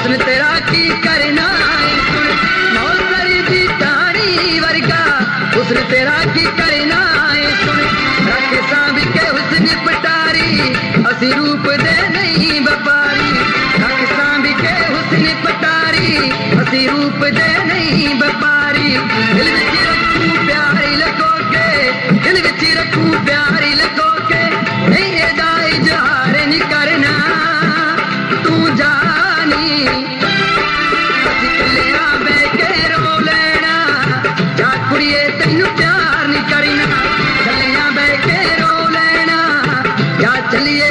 ਹੁਸਨ ਤੇਰਾ ਕੀ ਕਰਨਾ ਏ ਸੁਣ ਮੌਸਰੀ ਦੀ ਟਾਣੀ ਵਰਗਾ। ਹੁਸਨ ਤੇਰਾ ਕੀ ਕਰਨਾ ਏ ਸੁਣ ਰੱਖ ਸਾਂਭ ਕੇ ਹੁਸਨ ਪਟਾਰੀ। ਅਸੀਂ ਰੂਪ ਦੇ ਨਹੀਂ ਵਪਾਰੀ। ਰੱਖ ਸਾਂਭ ਕੇ ਹੁਸਨ ਪਟਾਰੀ। ਅਸੀਂ ਰੂਪ ਦੇ ਨਹੀਂ ਵਪਾਰੀ। ਦਿਲ ਵਿੱਚ ਰੱਖੂ வெளியே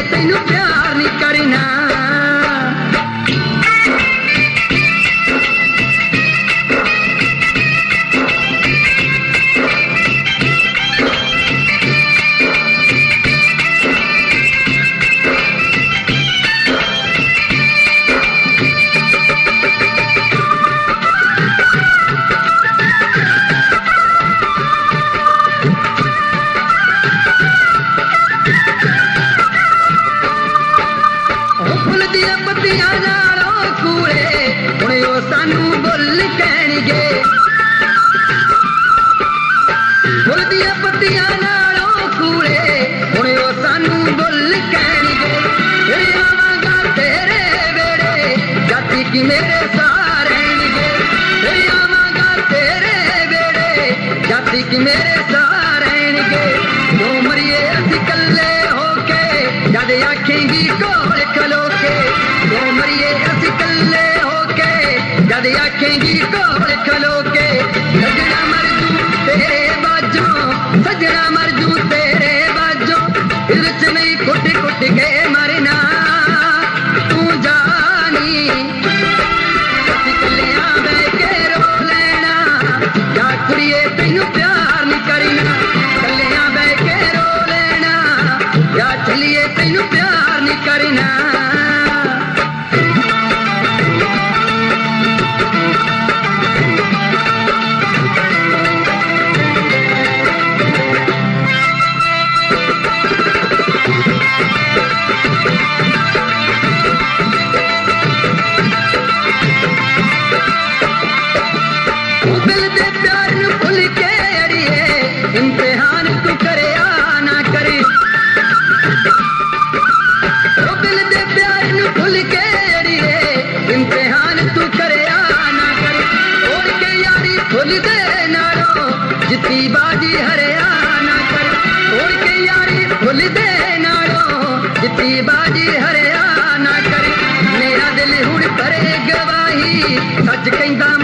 ਕਿ ਮੇਰੇ ਸਾਰਣਗੇ ਤੇ ਆਵਾਂਗਾ ਤੇਰੇ ਵੇੜੇ ਜਦ ਕਿ ਮੇਰੇ ਸਾਰਣਗੇ ਜੋ ਮਰੀਏ ਅਸੀਂ ਕੱਲੇ ਹੋ ਕੇ, ਜਦ ਆਖੇਂਗੀ ਕੋਲ ਖਲੋ ਕੇ। ਜੋ ਮਰੀਏ ਅਸੀਂ ਕੱਲੇ ਹੋ ਕੇ, ਜਦ ਆਖੇਂਗੀ ਕੋਲ Dikeng dam.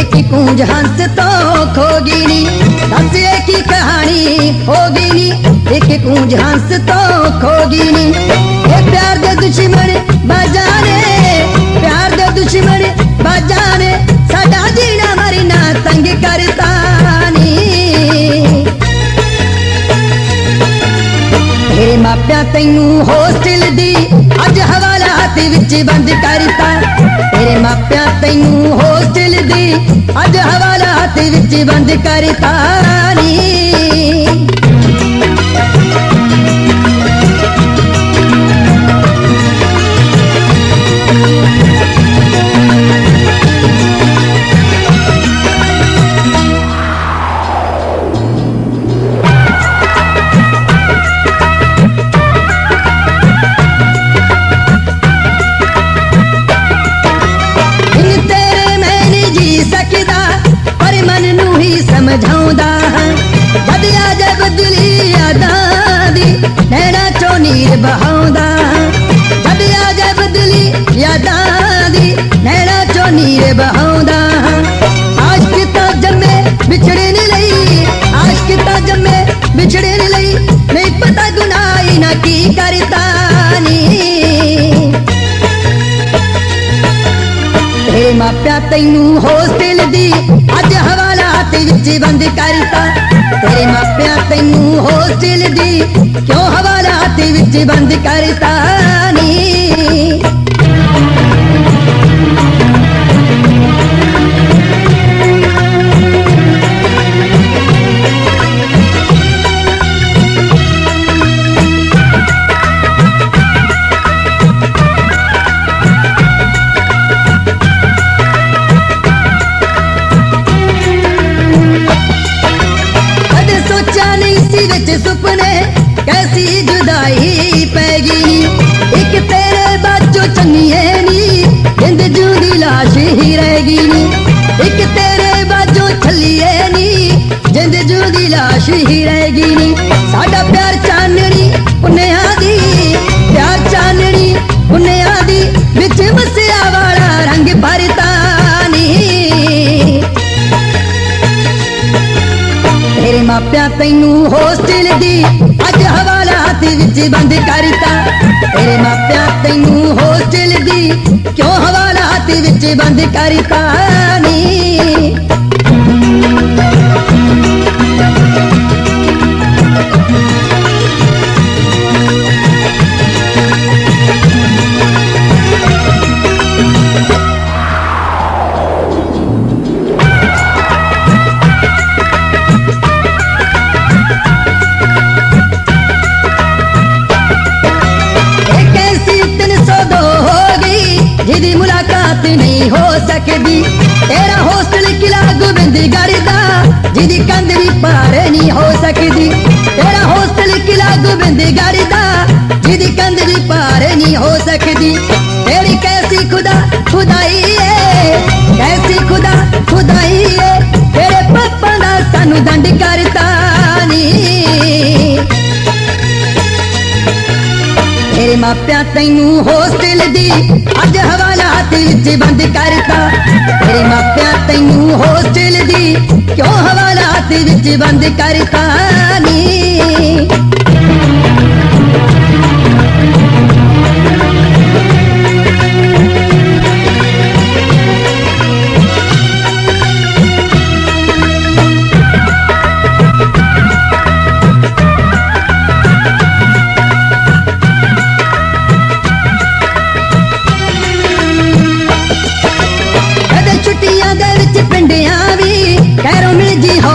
ਇੱਕ ਕੂੰਜ ਹੰਸ ਤੋਂ ਖੋ ਗਈ ਨੀ ਦੱਸ ਇਹ ਕਹਾਣੀ ਹੋ ਗਈ। ਨੀ ਇੱਕ ਕੂੰਜ ਹੰਸ ਤੋਂ ਖੋ ਗਈ ਨੀ ਇਹ ਪਿਆਰ ਦੇ ਦੁਸ਼ਮਣ ਬਾਜਾਨੇ ਪਿਆਰ ਦੇ ਦੁਸ਼ਮਣ ਬਾਜਾਨੇ ਸਾਡਾ ਜੀਣਾ ਮਰਨਾ ਤੰਗ ਕਰਤਾ ਨੀ। ਮੇਰੇ ਮਾਪਿਆਂ, ਤੈਨੂੰ ਹੋਸਟਲ ਦੀ ਅੱਜ ਹਵਾਲਾਤ ਵਿੱਚ ਬੰਦ ਕਰਤਾ। ਤੇਰੇ ਮਾਪਿਆਂ, ਤੈਨੂੰ ਅੱਜ ਹਵਾਲਾਤ ਵਿੱਚ ਬੰਦ ਕਰਤਾ ਨੀ। ਜੰਮੇ ਵਿਛੜਨ ਲਈ। ਨਹੀਂ ਪਤਾ ਗੁਨਾਹ ਨਾ ਕੀ ਕਰਤਾ ਨੀ। ਤੇਰੇ ਮਾਪਿਆਂ, ਤੈਨੂੰ ਹੋਸਟਲ ਦੀ ਅੱਜ ਹਵਾਲਾਤ ਵਿੱਚ ਬੰਦ ਕਰਤਾ। ਤੇਰੇ ਮਾਪਿਆਂ, ਤੈਨੂੰ ਹੋਸਟਲ ਦੀ ਕਿਉਂ ਹਵਾਲਾਤ ਵਿੱਚ ਬੰਦ ਕਰਤਾ ਨੀ? ਸੀ ਸੁਪਨੇ ਕੈਸੀ ਜੁਦਾਈ ਪੈ ਗਈ। ਇੱਕ ਤੇਰੇ ਬਾਝੋਂ ਚੰਨੀਏ ਨੀ, ਜਿੰਦ ਜੂਦੀ ਲਾਸ਼ ਹੀ ਰਹਿ ਗਈ ਨੀ। ਇੱਕ ਤੇਰੇ ਬਾਝੋਂ ਛੱਲੀਏ ਨੀ, ਜਿੰਦ ਜੂਦੀ ਲਾਸ਼ ਹੀ ਰਹਿ ਗਈ ਨੀ। ਸਾਡਾ ਪਿਆਰ ਚਾਨਣੀ ਪੁੰਨਿਆਂ ਤੇਰੇ ਤੈਨੂੰ ਹੋਸਟਲ ਦੀ ਅੱਜ ਹਵਾਲਾਤ ਵਿੱਚ ਬੰਦ ਕਰਤਾ। ਤੇਰੇ ਮਾਪਿਆਂ ਤੈਨੂੰ ਹੋਸਟਲ ਦੀ ਕਿਉਂ ਹਵਾਲਾਤ ਵਿੱਚ ਬੰਦ ਕਰਤਾ ਨੀ? ਤੇਰੇ ਮਾਪਿਆਂ ਤੈਨੂੰ ਹੋਸਟਲ ਦੀ ਅੱਜ ਹਵਾਲਾਤ ਵਿੱਚ ਬੰਦ ਕਰਤਾ। ਤੇਰੇ ਮਾਪਿਆਂ ਤੈਨੂੰ ਹੋਸਟਲ ਦੀ ਕਿਉਂ ਹਵਾਲਾਤ ਵਿੱਚ ਬੰਦ ਕਰਤਾ ਨੀ?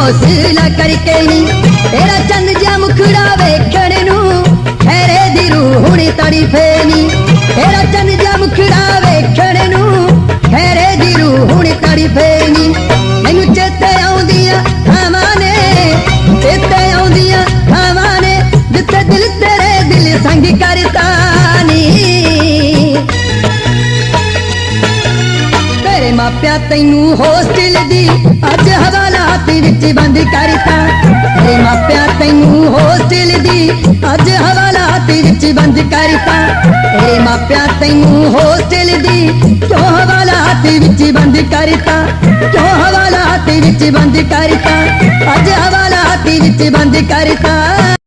ਹੌਸਲਾ ਕਰਕੇ ਨੀ, ਤੇਰਾ ਚੰਨ ਜਿਹਾ ਮੁਖੜਾ ਵੇਖਣ ਨੂੰ। ਖੈਰੇ ਦੀ ਰੂਹ ਹੁਣੀ ਤੜੀ ਫੇਨੀ ਤੇਰਾ ਚੰਨ ਜਿਹਾ ਮੁਖੜਾ ਵੇਖਣ ਨੂੰ। ਖੈਰੇ ਦੀ ਰੂਹ ਹੁਣੀ ਤੜੀ ਫੇਨੀ ਮੈਨੂੰ ਚੇਤੇ ਆਉਂਦੀਆਂ ਥਾਵਾਂ ਨੇ। ਚੇਤੇ ਆਉਂਦੀਆਂ ਥਾਵਾਂ ਨੇ, ਜਿੱਥੇ ਦਿਲ ਤੇਰੇ ਦਿਲ ਸੰਗ ਕਰਤਾ ਨੀ। ਤੇਰੇ ਮਾਪਿਆਂ ਤੈਨੂੰ ਹੋਸਟਲ ਦੀ ਅੱਜ ਰਾਤੀ ਵਿੱਚ ਬੰਦ ਕਰਤਾ ਤੇਰੇ ਮਾਪਿਆਂ ਤੈਨੂੰ ਹੋਸਟਲ ਦੀ ਅੱਜ ਹਵਾਲਾਤੀ ਵਿੱਚ ਬੰਦ ਕਰਤਾ ਤੇਰੇ ਮਾਪਿਆਂ ਤੈਨੂੰ ਹੋਸਟਲ ਦੀ ਕਿਉਂ ਹਵਾਲਾ ਹਵਾਲਾਤੀ ਵਿੱਚ ਬੰਦ ਕਰਤਾ ਕਿਉਂ ਹਵਾਲਾ ਹਵਾਲਾਤੀ ਵਿੱਚ ਬੰਦ ਕਰਤਾ ਅੱਜ ਹਵਾਲਾਤੀ ਵਿੱਚ ਬੰਦ ਕਰਤਾ